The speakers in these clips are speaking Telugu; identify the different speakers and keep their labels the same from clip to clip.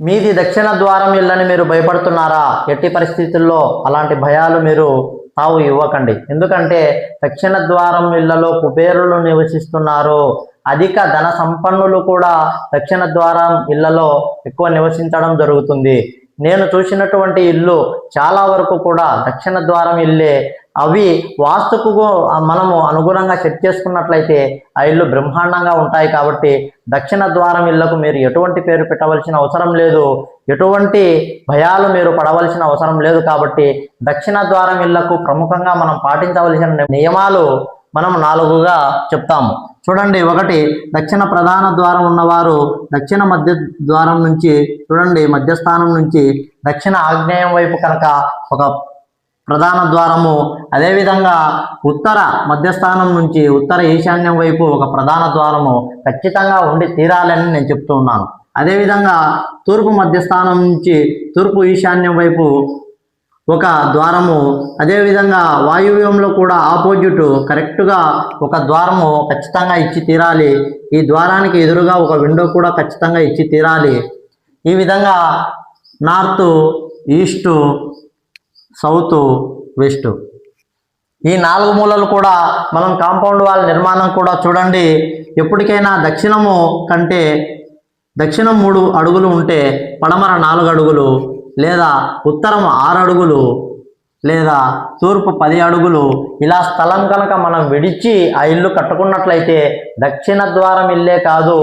Speaker 1: మీది దక్షిణ ద్వారం ఇల్లని మీరు భయపడుతున్నారా? ఎట్టి పరిస్థితుల్లో అలాంటి భయాలు మీరు తావు ఇవ్వకండి. ఎందుకంటే దక్షిణ ద్వారం ఇళ్ళలో కుబేరులు నివసిస్తున్నారు. అధిక ధన సంపన్నులు కూడా దక్షిణ ద్వారం ఇళ్ళలో ఎక్కువ నివసించడం జరుగుతుంది. నేను చూసినటువంటి ఇల్లు చాలా వరకు కూడా దక్షిణ ద్వారం ఇల్లే అవి వాస్తుకు మనము అనుగుణంగా సెట్ చేసుకున్నట్లయితే ఆ ఇల్లు బ్రహ్మాండంగా ఉంటాయి కాబట్టి దక్షిణ ద్వారం ఇళ్ళకు మీరు ఎటువంటి పేరు పెట్టవలసిన అవసరం లేదు. ఎటువంటి భయాలు మీరు పడవలసిన అవసరం లేదు కాబట్టి దక్షిణ ద్వారం ఇళ్ళకు ప్రముఖంగా మనం పాటించవలసిన నియమాలు మనం నాలుగుగా చెప్తాము. చూడండి ఒకటి దక్షిణ ప్రధాన ద్వారం ఉన్నవారు దక్షిణ మధ్య ద్వారం నుంచి చూడండి మధ్యస్థానం నుంచి దక్షిణ ఆగ్నేయం వైపు కనుక ఒక ప్రధాన ద్వారము. అదేవిధంగా ఉత్తర మధ్యస్థానం నుంచి ఉత్తర ఈశాన్యం వైపు ఒక ప్రధాన ద్వారము ఖచ్చితంగా ఉండి తీరాలని నేను చెప్తూ ఉన్నాను. అదేవిధంగా తూర్పు మధ్యస్థానం నుంచి తూర్పు ఈశాన్యం వైపు ఒక ద్వారము. అదేవిధంగా వాయువ్యంలో కూడా ఆపోజిట్ కరెక్ట్గా ఒక ద్వారము ఖచ్చితంగా ఇచ్చి తీరాలి. ఈ ద్వారానికి ఎదురుగా ఒక విండో కూడా ఖచ్చితంగా ఇచ్చి తీరాలి. ఈ విధంగా నార్త్ ఈస్టు సౌత్ వెస్ట్. ఈ నాలుగు మూలలు కూడా మనం కాంపౌండ్ వాల్ నిర్మాణం కూడా చూడండి. ఎప్పటికైనా దక్షిణము కంటే దక్షిణం మూడు అడుగులు ఉంటే పడమర నాలుగు అడుగులు లేదా ఉత్తరం ఆరు అడుగులు లేదా తూర్పు పది అడుగులు. ఇలా స్థలం కనుక మనం విడిచి ఆ ఇల్లు కట్టుకున్నట్లయితే దక్షిణ ద్వారం ఇల్లే కాదు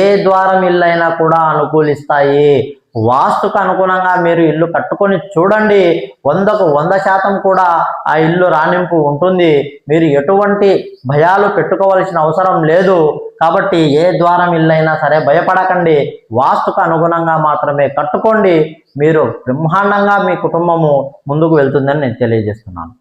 Speaker 1: ఏ ద్వారం ఇల్లైనా కూడా అనుకూలిస్తాయి. వాస్తుకు అనుగుణంగా మీరు ఇల్లు కట్టుకొని చూడండి. వందకు వంద శాతం కూడా ఆ ఇల్లు రాణింపు ఉంటుంది. మీరు ఎటువంటి భయాలు పెట్టుకోవాల్సిన అవసరం లేదు. కాబట్టి ఏ ద్వారం ఇల్లైనా సరే భయపడకండి. వాస్తుకు అనుగుణంగా మాత్రమే కట్టుకోండి. మీరు బ్రహ్మాండంగా మీ కుటుంబము ముందుకు వెళ్తుందని నేను తెలియజేస్తున్నాను.